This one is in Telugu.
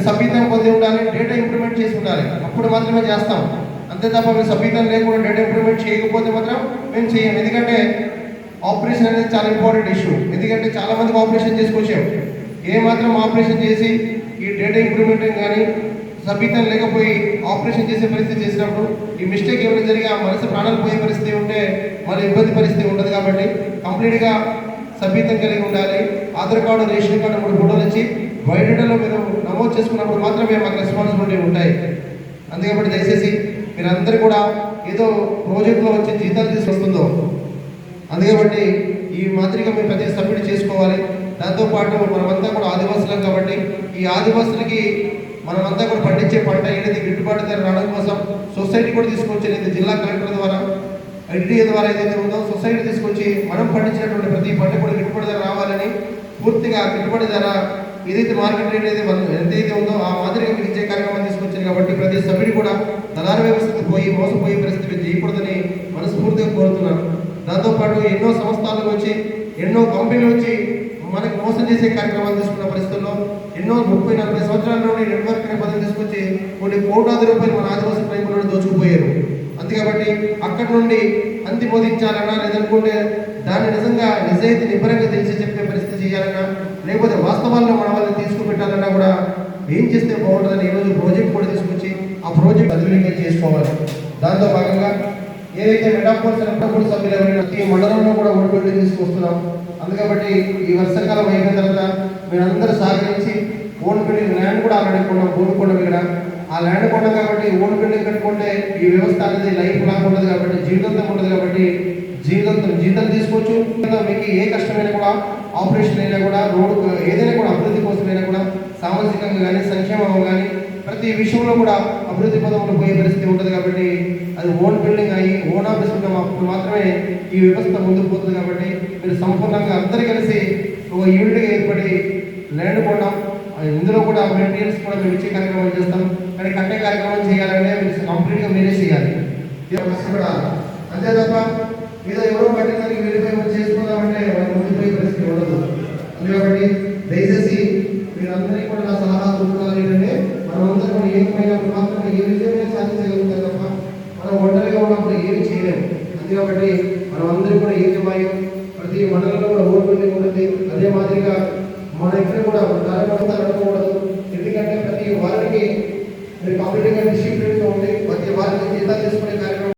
మీరు సభ్యతం పొంది ఉండాలి డేటా ఇంప్రూవ్మెంట్ చేసి ఉండాలి. అప్పుడు మాత్రమే చేస్తాం. అంతే తప్ప మీరు సభ్యతం లేకుండా డేటా ఇంప్రూవ్మెంట్ చేయకపోతే మాత్రం మేము చేయం? ఎందుకంటే ఆపరేషన్ అనేది చాలా ఇంపార్టెంట్ ఇష్యూ ఎందుకంటే చాలా మందికి ఆపరేషన్ చేసుకొచ్చాం. ఏ మాత్రం ఆపరేషన్ చేసి ఈ డేటా ఇంప్రూవ్మెంట్ కానీ సభ్యతం లేకపోయి ఆపరేషన్ చేసే పరిస్థితి చేసినప్పుడు ఈ మిస్టేక్ ఏమైనా జరిగి ఆ మనసు ప్రాణాలు పోయే పరిస్థితి ఉంటే మళ్ళీ ఇబ్బంది పరిస్థితి ఉండదు కాబట్టి కంప్లీట్గా సభ్యతం కలిగి ఉండాలి. ఆధార్ కార్డు రేషన్ కార్డు మూడు ఫోటోలు ఇచ్చి బయోడేటాలో మీరు నమోదు చేసుకున్నప్పుడు మాత్రమే మాకు రెస్పాన్సిబిలిటీ ఉంటాయి. అంతే దయచేసి మీరందరూ కూడా ఏదో ప్రాజెక్టులో వచ్చి జీతాలు తీసుకొస్తుందో అందుకబట్టి ఈ మాదిరిగా మేము ప్రతి సబ్మిట్ చేసుకోవాలి. దాంతోపాటు మనమంతా కూడా ఆదివాసులం కాబట్టి ఈ ఆదివాసులకి మనమంతా కూడా పండించే పంట అనేది గిట్టుబాటు ధర రావడం కోసం సొసైటీ కూడా తీసుకొచ్చి జిల్లా కలెక్టర్ ద్వారా ఐటీఏ ద్వారా ఏదైతే ఉందో సొసైటీ తీసుకొచ్చి మనం పండించినటువంటి ప్రతి పంట కూడా పూర్తిగా పెట్టుబడి ధర ఏదైతే మార్కెట్ రేట్ అయితే ఎంతైతే ఉందో ఆ మాదిరిగా మీకు ఇచ్చే కార్యక్రమం తీసుకొచ్చారు కాబట్టి ప్రతి సభ్యుడు కూడా దళారు వ్యవస్థకు పోయి మోసపోయే పరిస్థితి చేయకూడదని మనస్ఫూర్తిగా కోరుతున్నాను. దాంతోపాటు ఎన్నో సంస్థలు వచ్చి ఎన్నో కంపెనీలు వచ్చి మనకు మోసం చేసే కార్యక్రమాలు తీసుకున్న పరిస్థితుల్లో ఎన్నో ముప్పై నలభై సంవత్సరాల నుండి నెట్వర్క్ పదవి తీసుకొచ్చి కొన్ని కోట్లాది రూపాయలు మన ఆదివాసీ ట్రైబుల్ నుండి దోచుకుపోయారు. అంతే కాబట్టి అక్కడి నుండి అంతిమోదించాలన్నా లేదనుకుంటే దాన్ని నిజంగా నిజాయితీ నిబ్బరంగా చేయాలన్నా లేకపోతే వాస్తవాల్లో మన వాళ్ళని తీసుకుపెట్టాలన్నా కూడా ఏం చేస్తే బాగుంటుందని ఈరోజు ప్రాజెక్ట్ కూడా తీసుకొచ్చి ఆ ప్రాజెక్ట్ సద్వినియోగం చేసుకోవాలి. దాంతో భాగంగా ఏదైతే మెటాఫోర్స్ మెటాఫోర్ సభ్యులు ఎవరైనా ఈ మండలంలో కూడా ఓడిపెట్టి తీసుకొస్తున్నాం. అందుకబట్టి ఈ వర్షాకాలం అయిపోయిన తర్వాత మీరందరూ సహకరించి ఓన్ బిల్డింగ్ ల్యాండ్ కూడా ఆల్రెడీ కొన్నాం భూమి కొన్నాం ఇక్కడ. ఆ ల్యాండ్ కొన్నాం కాబట్టి ఓన్ బిల్డింగ్ కట్టుకుంటే ఈ వ్యవస్థ అనేది లైఫ్ లాగా ఉండదు కాబట్టి జీవితంతో ఉండదు కాబట్టి జీవితంతో జీతం తీసుకోవచ్చు. మీకు ఏ కష్టమైనా కూడా ఆపరేషన్ అయినా కూడా రోడ్డు ఏదైనా కూడా అభివృద్ధి కోసమైనా కూడా సామాజికంగా కానీ సంక్షేమం కానీ ప్రతి విషయంలో కూడా అభివృద్ధి పదంలో పోయే పరిస్థితి ఉంటుంది కాబట్టి అది ఓన్ బిల్డింగ్ అయ్యి ఓన్ ఆఫీస్ ఉన్న అప్పుడు మాత్రమే ఈ వ్యవస్థ ముందుకు పోతుంది కాబట్టి మీరు సంపూర్ణంగా అందరూ కలిసి ఒక యూనిట్గా ఏర్పడి ల్యాండ్ కొన్నాం. ఇందులో కూడా మెటీరియల్స్ కూడా మేము ఇచ్చే కార్యక్రమం చేస్తాం. కానీ కట్టే కార్యక్రమం చేయాలంటే మీరు కంప్లీట్గా మీరే చేయాలి. ఇది ఒక కూడా. అంతే తప్ప ఏదో ఎవరో కట్టేదానికి వెళ్ళిపోయి మనమందరం మాత్రమే ఏ విజయమే సాధించగలుగుతాం తప్ప మనం ఒంటరిగా ఉన్నప్పుడు ఏమి చేయలేము. అంతే కాబట్టి మనం అందరం కూడా ఏకమాయం ప్రతి మండలంలో కూడా ఓటు ఉంటుంది అదే మాదిరిగా మన ఇక్కడ కూడా కార్యక్రమంతా అనుకోకూడదు. ఎందుకంటే ప్రతి వారికి మీరు కంప్లీట్గా డిసిప్లిన్గా ఉండి ప్రతి వారికి జీతాలు తీసుకునే కార్యక్రమం